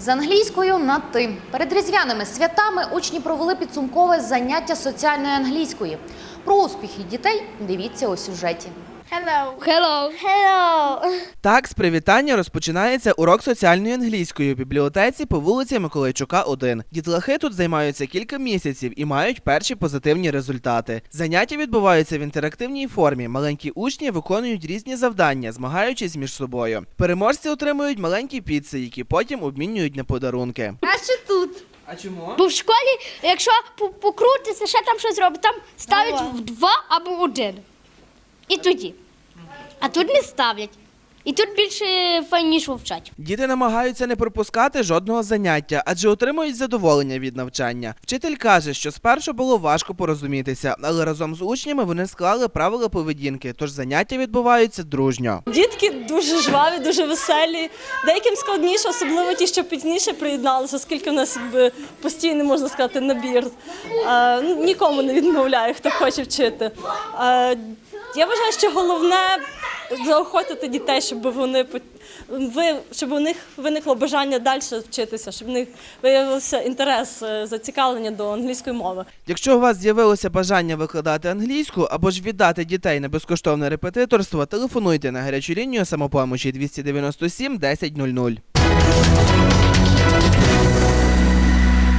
З англійською на ти перед різдвяними святами учні провели підсумкове заняття соціальної англійської. Про успіхи дітей дивіться у сюжеті. Hello. Hello. Hello. Так, з привітання розпочинається урок соціальної англійської у бібліотеці по вулиці Миколайчука, 1. Дітлахи тут займаються кілька місяців і мають перші позитивні результати. Заняття відбуваються в інтерактивній формі. Маленькі учні виконують різні завдання, змагаючись між собою. Переможці отримують маленькі піци, які потім обмінюють на подарунки. А що тут? А чому? Бо в школі, якщо по- покрутиться, ще там щось робить, там ставлять в два або один. І тоді. А тут не ставлять. І тут більше файніше вчать. Діти намагаються не пропускати жодного заняття, адже отримують задоволення від навчання. Вчитель каже, що спершу було важко порозумітися, але разом з учнями вони склали правила поведінки, тож заняття відбуваються дружньо. Дітки дуже жваві, дуже веселі. Деяким складніше, особливо ті, що пізніше приєдналися, оскільки в нас якби постійно можна сказати набір. Е, ну, нікому не відмовляю, хто хоче вчити. Я вважаю, що головне заохотити дітей, щоб вони ви, щоб у них виникло бажання далі вчитися, щоб в них виявився інтерес, е, зацікавлення до англійської мови. Якщо у вас з'явилося бажання викладати англійську або ж віддати дітей на безкоштовне репетиторство, телефонуйте на гарячу лінію самопомочі 297 1000.